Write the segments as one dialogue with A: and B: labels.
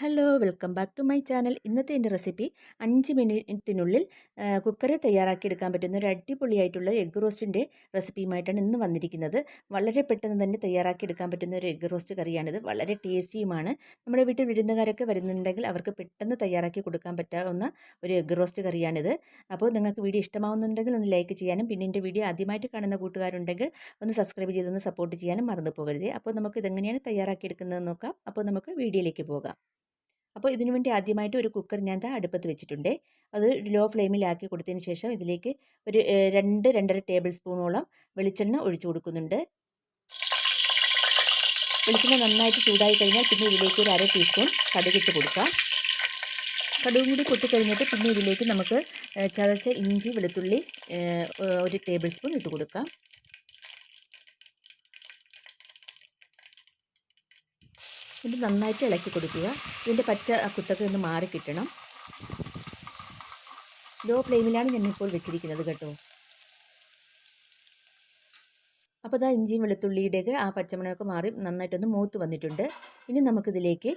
A: Hello welcome back to my channel. ഇന്നത്തെ എന്റെ recipe അഞ്ച് മിനിറ്റിനുള്ളിൽ കുക്കറിൽ തയ്യാറാക്കിയെടുക്കാൻ പറ്റുന്ന ഒരു അടിപൊളിയായിട്ടുള്ള എഗ്ഗ് റോസ്റ്റിന്റെ റെസിപ്പിയുമായിട്ടാണ് ഇന്ന് വന്നിരിക്കുന്നത്. വളരെ പെട്ടെന്ന് തന്നെ തയ്യാറാക്കിയെടുക്കാൻ പറ്റുന്ന ഒരു എഗ്ഗ് റോസ്റ്റ് കറിയാണിത്. വളരെ ടേസ്റ്റിയുമാണ്. നമ്മുടെ വീട്ടിൽ വിരുന്നുകാരൊക്കെ വരുന്നുണ്ടെങ്കിൽ അവർക്ക് പെട്ടെന്ന് തയ്യാറാക്കി കൊടുക്കാൻ പറ്റാവുന്ന ഒരു എഗ്ഗ് റോസ്റ്റ് കറിയാണിത്. അപ്പോൾ നിങ്ങൾക്ക് വീഡിയോ ഇഷ്ടമാവുന്നുണ്ടെങ്കിൽ ഒന്ന് ലൈക്ക് ചെയ്യാനും പിന്നെ എന്റെ വീഡിയോ ആദ്യമായിട്ട് കാണുന്ന കൂട്ടുകാരുണ്ടെങ്കിൽ ഒന്ന് സബ്സ്ക്രൈബ് ചെയ്തൊന്ന് സപ്പോർട്ട് ചെയ്യാനും മറന്നു പോകരുത്. അപ്പോൾ നമുക്ക് ഇതെങ്ങനെയാണ് തയ്യാറാക്കിയെടുക്കുന്നത് നോക്കാം. അപ്പോൾ നമുക്ക് വീഡിയോയിലേക്ക് പോകാം. അപ്പോൾ ഇതിനു വേണ്ടി ആദ്യമായിട്ട് ഒരു കുക്കർ ഞാൻ അടുപ്പത്ത് വെച്ചിട്ടുണ്ട്. അത് ലോ ഫ്ലെയിമിലാക്കി കൊടുത്തതിന് ശേഷം ഇതിലേക്ക് ഒരു രണ്ട് രണ്ടര ടേബിൾ സ്പൂണോളം വെളിച്ചെണ്ണ ഒഴിച്ചു കൊടുക്കുന്നുണ്ട്. വെളിച്ചെണ്ണ നന്നായിട്ട് ചൂടായി കഴിഞ്ഞാൽ പിന്നെ ഇതിലേക്ക് ഒരു അര ടീസ്പൂൺ കടുകിട്ട് കൊടുക്കാം. കടുകും കൂടി പൊട്ടിക്കഴിഞ്ഞിട്ട് പിന്നെ ഇതിലേക്ക് നമുക്ക് ചതച്ച ഇഞ്ചി വെളുത്തുള്ളി ഒരു ടേബിൾ സ്പൂൺ ഇട്ട് കൊടുക്കാം. ഇത് നന്നായിട്ട് ഇളക്കി കൊടുക്കുക. ഇതിന്റെ പച്ച കുത്തൊക്കെ ഒന്ന് മാറി കിട്ടണം. ലോ ഫ്ലെയിമിലാണ് ഞാനിപ്പോൾ വെച്ചിരിക്കുന്നത് കേട്ടോ. അപ്പോൾ ഇതാ ഇഞ്ചിയും വെളുത്തുള്ളിയുടെയൊക്കെ ആ പച്ചമണമൊക്കെ മാറി നന്നായിട്ടൊന്ന് മൂത്ത് വന്നിട്ടുണ്ട്. ഇനി നമുക്കിതിലേക്ക്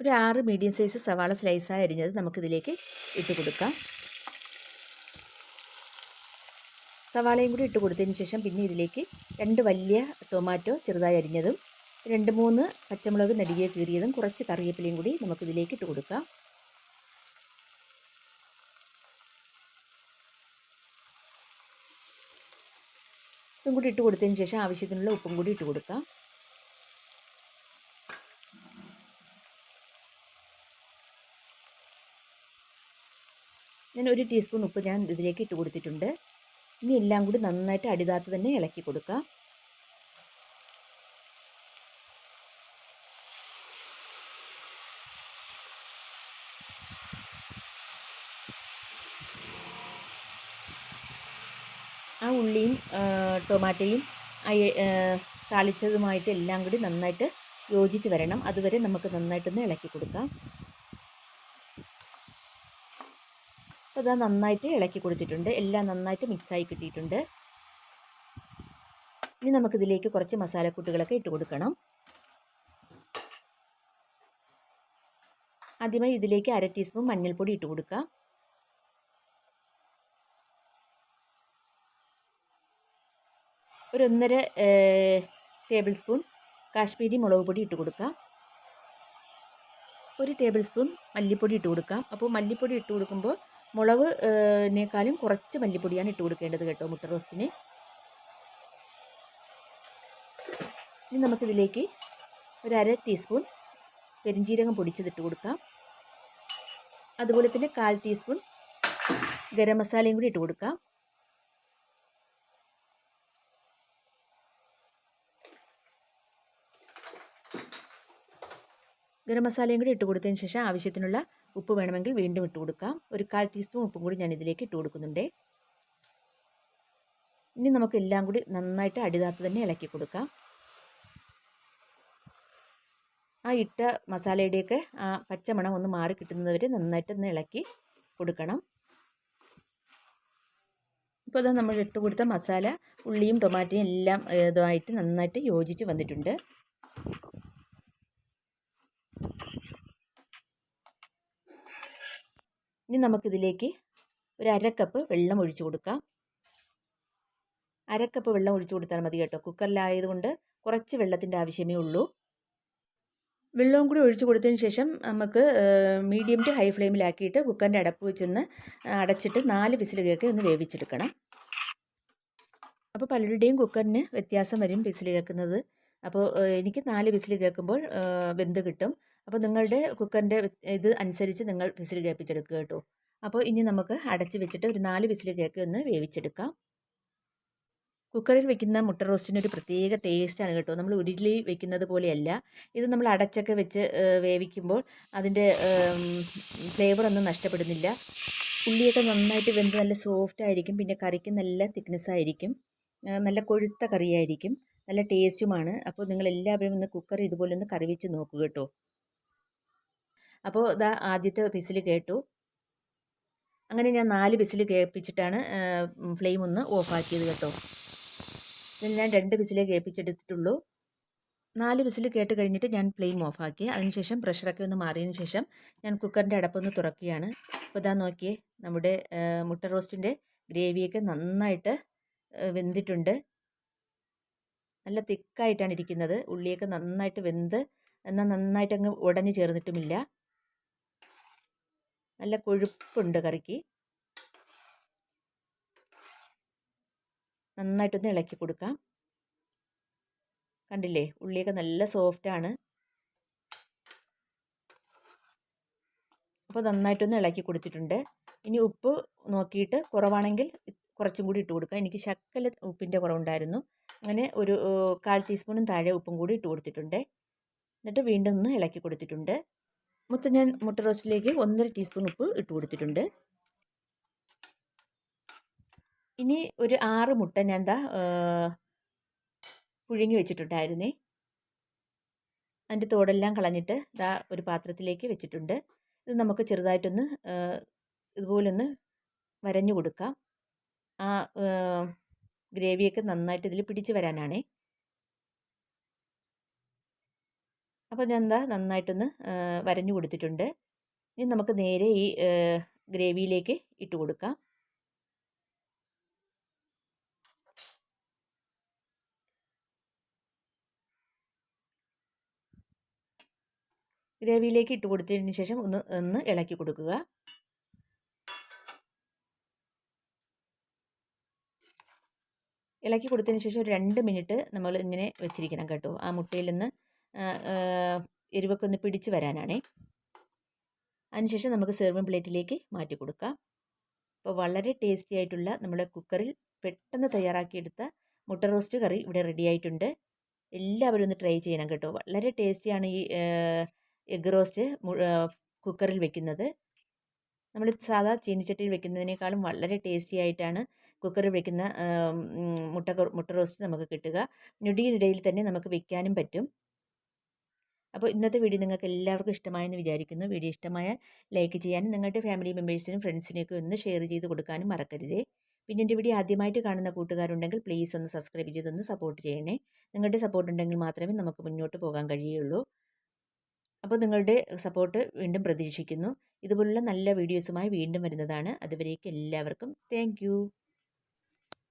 A: ഒരു ആറ് മീഡിയം സൈസ് സവാള സ്ലൈസായി അരിഞ്ഞത് നമുക്കിതിലേക്ക് ഇട്ട് കൊടുക്കാം. സവാളയും കൂടി ഇട്ട് കൊടുത്തതിന് ശേഷം പിന്നെ ഇതിലേക്ക് രണ്ട് വലിയ ടൊമാറ്റോ ചെറുതായി അരിഞ്ഞതും രണ്ട് മൂന്ന് പച്ചമുളക് നടുകിയ കീറിയതും കുറച്ച് കറിവേപ്പിലയും കൂടി നമുക്കിതിലേക്ക് ഇട്ട് കൊടുക്കാം. ഇതും കൂടി ഇട്ട് കൊടുത്തതിന് ശേഷം ആവശ്യത്തിനുള്ള ഉപ്പും കൂടി ഇട്ട് കൊടുക്കാം. ഞാൻ ഒരു ടീസ്പൂൺ ഉപ്പ് ഞാൻ ഇതിലേക്ക് ഇട്ട് കൊടുത്തിട്ടുണ്ട്. ഇനി എല്ലാം കൂടി നന്നായിട്ട് അടിതാത്ത് തന്നെ ഇളക്കി കൊടുക്കാം. ആ ഉള്ളിയും ടൊമാറ്റോയും താളിച്ചതുമായിട്ട് എല്ലാം കൂടി നന്നായിട്ട് യോജിച്ച് വരണം. അതുവരെ നമുക്ക് നന്നായിട്ടൊന്ന് ഇളക്കി കൊടുക്കാം. അപ്പോൾ അതാ നന്നായിട്ട് ഇളക്കി കൊടുത്തിട്ടുണ്ട്. എല്ലാം നന്നായിട്ട് മിക്സായി കിട്ടിയിട്ടുണ്ട്. ഇനി നമുക്കിതിലേക്ക് കുറച്ച് മസാലക്കൂട്ടുകളൊക്കെ ഇട്ട് കൊടുക്കണം. ആദ്യമായി ഇതിലേക്ക് അര ടീസ്പൂൺ മഞ്ഞൾപ്പൊടി ഇട്ട് കൊടുക്കാം. ഒരു ഒന്നര ടേബിൾ സ്പൂൺ കാശ്മീരി മുളക് പൊടി ഇട്ട് കൊടുക്കാം. ഒരു ടേബിൾ സ്പൂൺ മല്ലിപ്പൊടി ഇട്ട് കൊടുക്കാം. അപ്പോൾ മല്ലിപ്പൊടി ഇട്ട് കൊടുക്കുമ്പോൾ മുളകിനേക്കാളും കുറച്ച് മല്ലിപ്പൊടിയാണ് ഇട്ട് കൊടുക്കേണ്ടത് കേട്ടോ മുട്ട റോസ്റ്റിന്. ഇനി നമുക്കിതിലേക്ക് ഒരു അര ടീസ്പൂൺ പെരിഞ്ജീരകം പൊടിച്ചതിട്ട് കൊടുക്കാം. അതുപോലെ തന്നെ കാൽ ടീസ്പൂൺ ഗരം മസാലയും കൂടി ഇട്ട് കൊടുക്കാം. ഗരം മസാലയും കൂടി ഇട്ട് കൊടുത്തതിന് ശേഷം ആവശ്യത്തിനുള്ള ഉപ്പ് വേണമെങ്കിൽ വീണ്ടും ഇട്ട് കൊടുക്കാം ഒരു കാൽ ടീസ്പൂൺ ഉപ്പും കൂടി ഞാൻ ഇതിലേക്ക് ഇട്ട് കൊടുക്കുന്നുണ്ട് ഇനി നമുക്ക് എല്ലാം കൂടി നന്നായിട്ട് അടിതാത്ത് തന്നെ ഇളക്കി കൊടുക്കാം. ആ ഇട്ട മസാലയുടെയൊക്കെ ആ പച്ചമണം ഒന്ന് മാറി കിട്ടുന്നത് വരെ നന്നായിട്ടൊന്ന് ഇളക്കി കൊടുക്കണം. ഇപ്പോൾ അത് നമ്മൾ ഇട്ട് കൊടുത്ത മസാല ഉള്ളിയും ടൊമാറ്റോയും എല്ലാം ഇതുമായിട്ട് നന്നായിട്ട് യോജിച്ച് വന്നിട്ടുണ്ട്. ഇനി നമുക്കിതിലേക്ക് ഒരു അരക്കപ്പ് വെള്ളം ഒഴിച്ചു കൊടുക്കാം. അരക്കപ്പ് വെള്ളം ഒഴിച്ചു കൊടുത്താൽ മതി കേട്ടോ. കുക്കറിലായതുകൊണ്ട് കുറച്ച് വെള്ളത്തിന്റെ ആവശ്യമേ ഉള്ളൂ. വെള്ളവും കൂടി ഒഴിച്ചു കൊടുത്തതിന് ശേഷം നമുക്ക് മീഡിയം ടു ഹൈ ഫ്ലെയിമിലാക്കിയിട്ട് കുക്കറിന്റെ അടപ്പ് വെച്ചൊന്ന് അടച്ചിട്ട് നാല് വിസിൽ കേക്ക് ഒന്ന് വേവിച്ചെടുക്കണം. അപ്പോൾ പലരുടെയും കുക്കറിന് വ്യത്യാസം വരും വിസിൽ കേൾക്കുന്നത് അപ്പോൾ എനിക്ക് നാല് വിസിൽ കേൾക്കുമ്പോൾ വെന്ത് കിട്ടും. അപ്പോൾ നിങ്ങളുടെ കുക്കറിന്റെ ഇത് അനുസരിച്ച് നിങ്ങൾ വിസിൽ കേൾപ്പിച്ചെടുക്കുക കേട്ടോ. അപ്പോൾ ഇനി നമുക്ക് അടച്ച് വെച്ചിട്ട് ഒരു നാല് വിസിൽ കേക്ക് ഒന്ന് വേവിച്ചെടുക്കാം. കുക്കറിൽ വെക്കുന്ന മുട്ട റോസ്റ്റിന് ഒരു പ്രത്യേക ടേസ്റ്റാണ് കേട്ടോ. നമ്മൾ ഉരുളി വെക്കുന്നത് പോലെയല്ല. ഇത് നമ്മൾ അടച്ചൊക്കെ വെച്ച് വേവിക്കുമ്പോൾ അതിന്റെ ഫ്ലേവർ ഒന്നും നഷ്ടപ്പെടുന്നില്ല. ഉള്ളിയൊക്കെ നന്നായിട്ട് വെന്ത് നല്ല സോഫ്റ്റ് ആയിരിക്കും. പിന്നെ കറിക്ക് നല്ല തിക്നെസ് ആയിരിക്കും. നല്ല കൊഴുത്ത കറിയായിരിക്കും. നല്ല ടേസ്റ്റുമാണ്. അപ്പോൾ നിങ്ങൾ എല്ലാവരും ഒന്ന് കുക്കർ ഇതുപോലെ ഒന്ന് കറി വെച്ച് നോക്കുക കേട്ടോ. അപ്പോൾ ഇതാ ആദ്യത്തെ വിസിൽ കേട്ടു. അങ്ങനെ ഞാൻ നാല് വിസിൽ കേൾപ്പിച്ചിട്ടാണ് ഫ്ലെയിം ഒന്ന് ഓഫാക്കിയത് കേട്ടോ. ഇതിൽ ഞാൻ രണ്ട് വിസിലേ കേൾപ്പിച്ചെടുത്തിട്ടുള്ളൂ. നാല് വിസിൽ കേട്ട് കഴിഞ്ഞിട്ട് ഞാൻ ഫ്ലെയിം ഓഫാക്കി. അതിനുശേഷം പ്രഷറൊക്കെ ഒന്ന് മാറിയതിന് ശേഷം ഞാൻ കുക്കറിന്റെ അടപ്പൊന്ന് തുറക്കുകയാണ്. അപ്പോൾ ഇതാ നോക്കിയേ നമ്മുടെ മുട്ട റോസ്റ്റിന്റെ ഗ്രേവിയൊക്കെ നന്നായിട്ട് വെന്തിട്ടുണ്ട്. നല്ല തിക്കായിട്ടാണ് ഇരിക്കുന്നത്. ഉള്ളിയൊക്കെ നന്നായിട്ട് വെന്ത് എന്നാൽ നന്നായിട്ട് അങ്ങ് ഉടഞ്ഞു ചേർന്നിട്ടുമില്ല. നല്ല കൊഴുപ്പുണ്ട് കറിക്ക്. നന്നായിട്ടൊന്ന് ഇളക്കി കൊടുക്കാം. കണ്ടില്ലേ? ഉള്ളിയൊക്കെ നല്ല സോഫ്റ്റാണ്. അപ്പോൾ നന്നായിട്ടൊന്ന് ഇളക്കി കൊടുത്തിട്ടുണ്ട്. ഇനി ഉപ്പ് നോക്കിയിട്ട് കുറവാണെങ്കിൽ കുറച്ചും കൂടി ഇട്ട് കൊടുക്കാം. എനിക്ക് ശക്കല ഉപ്പിന്റെ കുറവുണ്ടായിരുന്നു. അങ്ങനെ ഒരു കാൽ ടീസ്പൂണും താഴെ ഉപ്പും കൂടി ഇട്ട് കൊടുത്തിട്ടുണ്ട്. എന്നിട്ട് വീണ്ടും ഒന്ന് ഇളക്കി കൊടുത്തിട്ടുണ്ട്. മൊത്തം ഞാൻ മുട്ട റോസ്റ്റിലേക്ക് ഒന്നര ടീസ്പൂൺ ഉപ്പ് ഇട്ട് കൊടുത്തിട്ടുണ്ട്. ഇനി ഒരു ആറ് മുട്ട ഞാൻ എന്താ പുഴുങ്ങി വെച്ചിട്ടുണ്ടായിരുന്നേ. അതിന്റെ തോടെല്ലാം കളഞ്ഞിട്ട് ഇതാ ഒരു പാത്രത്തിലേക്ക് വെച്ചിട്ടുണ്ട്. ഇത് നമുക്ക് ചെറുതായിട്ടൊന്ന് ഇതുപോലൊന്ന് വരഞ്ഞു കൊടുക്കാം. ആ ഗ്രേവിയൊക്കെ നന്നായിട്ട് ഇതിൽ പിടിച്ച് വരാനാണേ. അപ്പോൾ ഞാൻ എന്താ നന്നായിട്ടൊന്ന് വരഞ്ഞു കൊടുത്തിട്ടുണ്ട്. ഇനി നമുക്ക് നേരെ ഈ ഗ്രേവിയിലേക്ക് ഇട്ട് കൊടുക്കാം. ഗ്രേവിയിലേക്ക് ഇട്ട് കൊടുത്തതിന് ശേഷം ഒന്ന് ഒന്ന് ഇളക്കി കൊടുക്കുക. ഇളക്കി കൊടുത്തതിന് ശേഷം ഒരു രണ്ട് മിനിറ്റ് നമ്മൾ ഇങ്ങനെ വെച്ചിരിക്കണം കേട്ടോ. ആ മുട്ടയിൽ നിന്ന് എരിവൊക്കെ ഒന്ന് പിടിച്ച് വരാനാണേ. അതിനുശേഷം നമുക്ക് സെർവിങ് പ്ലേറ്റിലേക്ക് മാറ്റി കൊടുക്കാം. അപ്പോൾ വളരെ ടേസ്റ്റി ആയിട്ടുള്ള നമ്മുടെ കുക്കറിൽ പെട്ടെന്ന് തയ്യാറാക്കിയെടുത്ത മുട്ട റോസ്റ്റ് കറി ഇവിടെ റെഡി ആയിട്ടുണ്ട്. എല്ലാവരും ഒന്ന് ട്രൈ ചെയ്യണം കേട്ടോ. വളരെ ടേസ്റ്റിയാണ് ഈ എഗ് റോസ്റ്റ് കുക്കറിൽ വെക്കുന്നത്. നമ്മൾ സാധാ ചീനിച്ചട്ടിയിൽ വെക്കുന്നതിനേക്കാളും വളരെ ടേസ്റ്റി ആയിട്ടാണ് കുക്കറിൽ വെക്കുന്ന മുട്ട മുട്ട റോസ്റ്റ് നമുക്ക് കിട്ടുക. ഞൊടിയിനിടയിൽ തന്നെ നമുക്ക് വെക്കാനും പറ്റും. അപ്പോൾ ഇന്നത്തെ വീഡിയോ നിങ്ങൾക്ക് എല്ലാവർക്കും ഇഷ്ടമായെന്ന് വിചാരിക്കുന്നു. വീഡിയോ ഇഷ്ടമായാൽ ലൈക്ക് ചെയ്യാനും നിങ്ങളുടെ ഫാമിലി മെമ്പേഴ്സിനും ഫ്രണ്ട്സിനെയൊക്കെ ഒന്ന് ഷെയർ ചെയ്ത് കൊടുക്കാനും മറക്കരുതേ. പിന്നെ എന്റെ വീഡിയോ ആദ്യമായിട്ട് കാണുന്ന കൂട്ടുകാരുണ്ടെങ്കിൽ പ്ലീസ് ഒന്ന് സബ്സ്ക്രൈബ് ചെയ്തൊന്ന് സപ്പോർട്ട് ചെയ്യണേ. നിങ്ങളുടെ സപ്പോർട്ട് ഉണ്ടെങ്കിൽ മാത്രമേ നമുക്ക് മുന്നോട്ട് പോകാൻ കഴിയുള്ളൂ. അപ്പോൾ നിങ്ങളുടെ സപ്പോർട്ട് വീണ്ടും പ്രതീക്ഷിക്കുന്നു. ഇതുപോലുള്ള നല്ല വീഡിയോസുമായി വീണ്ടും വരുന്നതാണ്. അതുവരേക്കും എല്ലാവർക്കും താങ്ക്